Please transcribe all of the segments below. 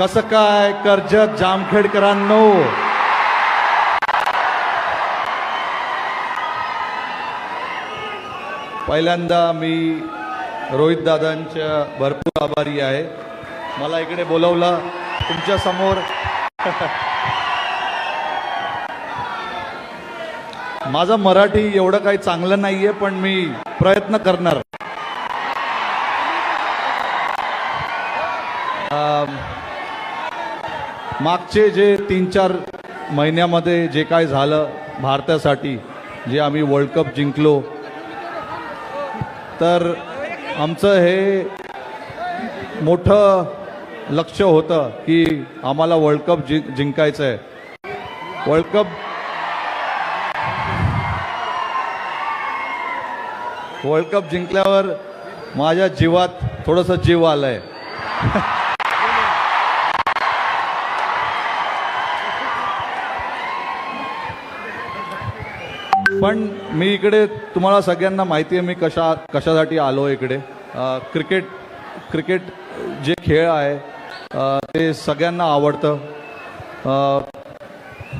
कसं काय कर्जत जामखेडकरांनो? पहिल्यांदा मी रोहित दादांच्या भरपूर आभारी आहे. मला इकडे बोलवलं. तुमच्यासमोर माझं मराठी एवढं काही चांगलं नाहीये पण मी प्रयत्न करणार. मागचे जे तीन चार महिन्यामध्ये जे काय झालं भारतासाठी जे आम्ही वर्ल्ड कप जिंकलो तर आमचं हे मोठं लक्ष होतं की आम्हाला वर्ल्ड कप जि जिंकायचं आहे वर्ल्ड कप वर्ल्ड कप जिंकल्यावर माझ्या जीवात थोडंसं जीव आलंय. पण मी इकडे तुम्हाला सगळ्यांना माहिती आहे मी कशा कशासाठी आलो इकडे. क्रिकेट क्रिकेट जे खेळ आहे ते सगळ्यांना आवडतं.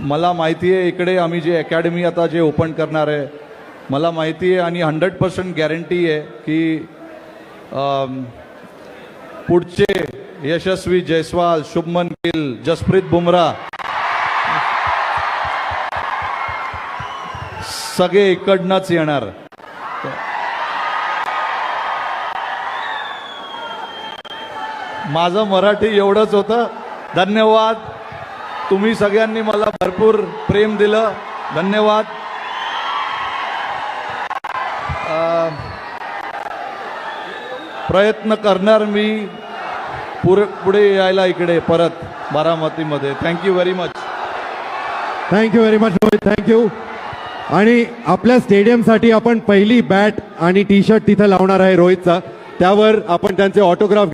मला माहिती आहे इकडे आम्ही जे अकॅडमी आता जे ओपन करणार आहे मला माहिती आहे आणि हंड्रेड पर्सेंट गॅरंटी आहे की पुढचे यशस्वी जयस्वाल शुभमन गिल जसप्रीत बुमराह सगळे इकडनंच येणार. माझं मराठी एवढंच होतं. धन्यवाद. तुम्ही सगळ्यांनी मला भरपूर प्रेम दिलं. धन्यवाद. प्रयत्न करणार मी पुरे पुढे यायला इकडे परत बारामतीमध्ये. Thank you very much thank you very much Rohit thank you आणि आपल्या स्टेडियमसाठी आपण पहिली बॅट आणि टी शर्ट तिथं लावणार आहे रोहितचा. त्यावर आपण त्यांचे ऑटोग्राफ